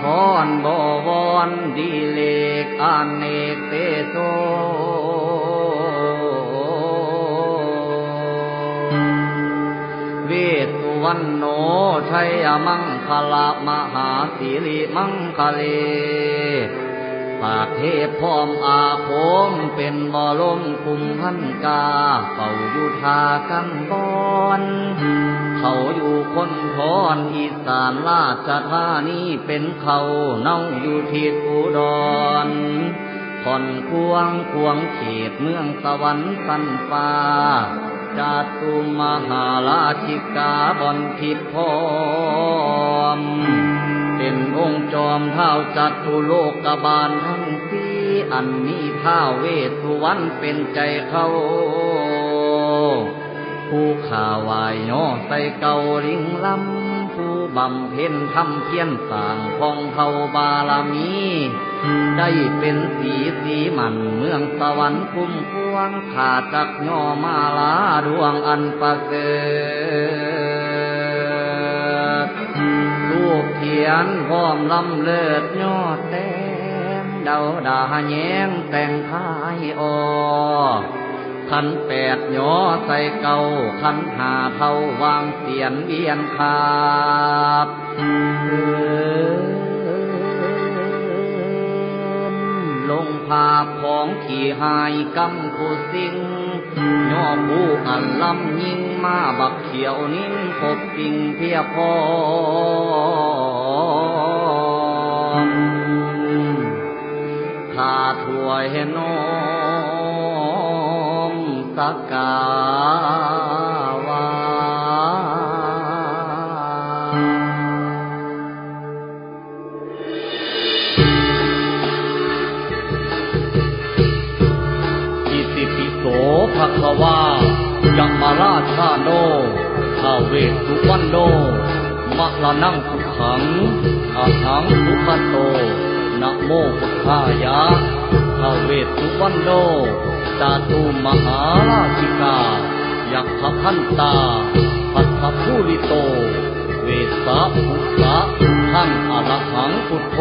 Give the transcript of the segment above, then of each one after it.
พรบวรดีเลกอันเนกเตโซเวสุวรรณโนชัยมังคละมหาสิริมังคเลปากเทพพร้อมอาโคมเป็นบอลมคุมพันกาเป่าอยู่ทากันบอน เขาอยู่คนทอนอีสานราชธานีเป็นเขาเน่าอยู่ทิศอุดรคอนควงควงเขตเมืองสวรรค์สันฟ้าจาตุมหาราชิกาบอนทิดพร้อมเป็นองค์จอมเท้าจัตุโลกบาลทั้งสี่อันมีท้าเวสสุวรรณเป็นใจเขา ผู้ข่าวายย่อใส่เกาลิงลำผู้บำเพ็ญทำเพียรสร้างพองเทาบารมี ได้เป็นสีสีมันเมืองสวรรค์คุ้มพวงขาจักย่อมาลาดวงอันประเสริฐลูกเขียนพร้อมลำเลิศยอดแต้มเดาดาแยงแต่งพายออ ขันแปดย่อใส่เก่าขันหาเท่าวางเสียนเวียนขาบลงภาพของขี่หายกำผู้สิงย่อผู้อันลำยิงมาบักเขียวนิ่งพบปิงเพียพอข้าถวยเห็นน้อ สักกาวาอิติปิโสภะคะวายัมมาราชาโนท้าเวสุวรรณโนมะละนังสุขังอาหังสุขโตนะโมพุทธายะ ท้าวเวสสุวรรณโนจาตุมหาราชิกา ยักขพันตา ปัทภูริโต เวสสะภุสะท่านอรหังพุทโธ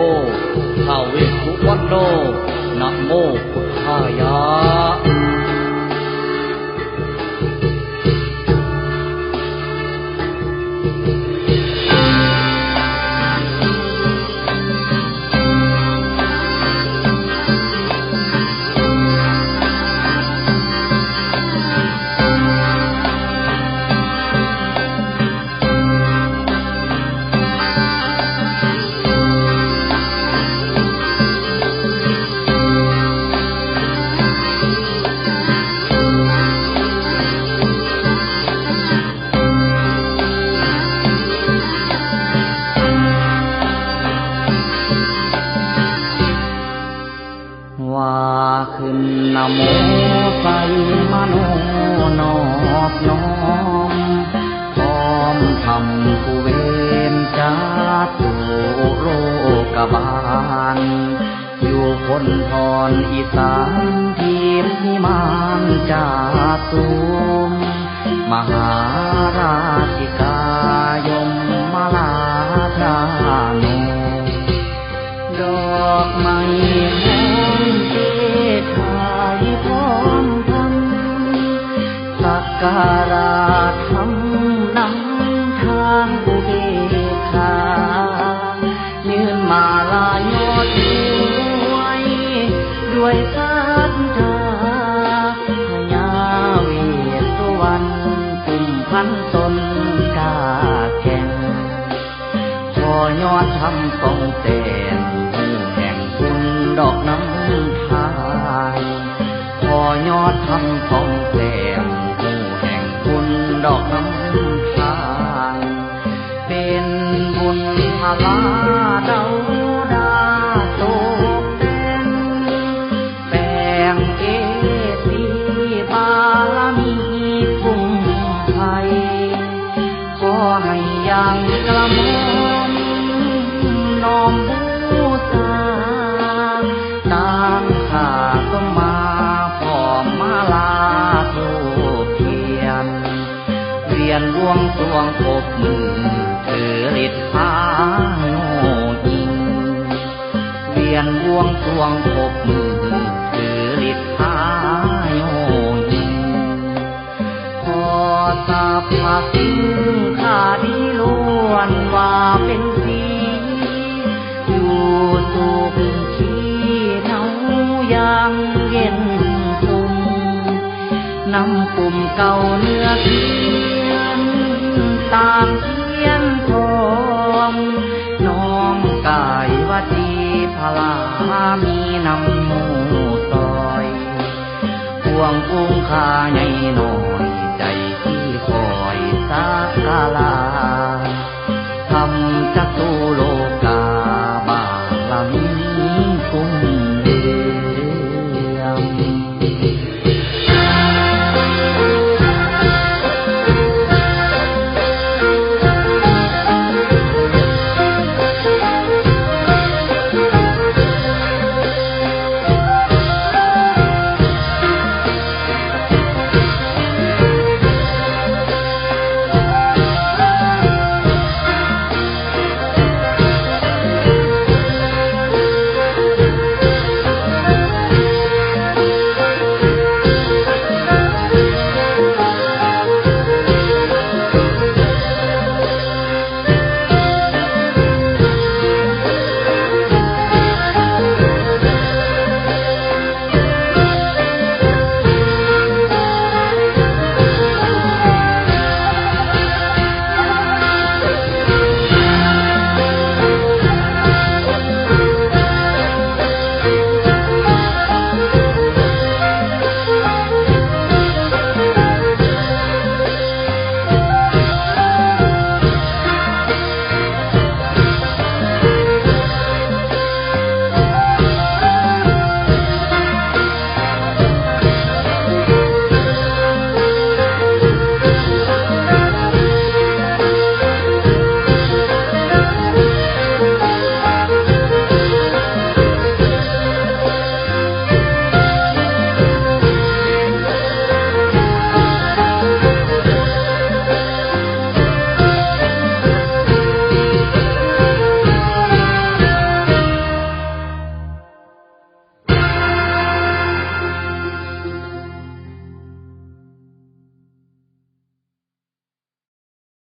ท้าเวสสุวรรณโนนะโมพุทธายะ ขึ้นนโมใส่มโนนอบน้อมพร้อมทำผู้เวนจาตุโลกบาล อยู่คนทอนอีสานทีมพิมานจาตุมมหาราชิกายมมาลาชาโนดอกไม้ กการะทำนำทางอุเบกขายืนมาลายอดด้วยด้วยศรัทธาพญาเวสสุวรรณปุ่มพันตนกาแก่งพอยอดทำต้องแต่งหูแห่งคุณดอกน้ำทายพอยอดทำต้อง ญพ วงสวงพบมือถือฤทธาโยหินพอทราบมาสิ่งข้าดีล้วนว่าเป็นสีอยู่สุขที่เนายังเย็นตุมนำกลุ่มเก่าเนื้อเทียนต่างเทียนทอง ข้าใหญ่น้อยใจที่คอยสักกาลาทำจักตุโลกาบาลมิคุ้ม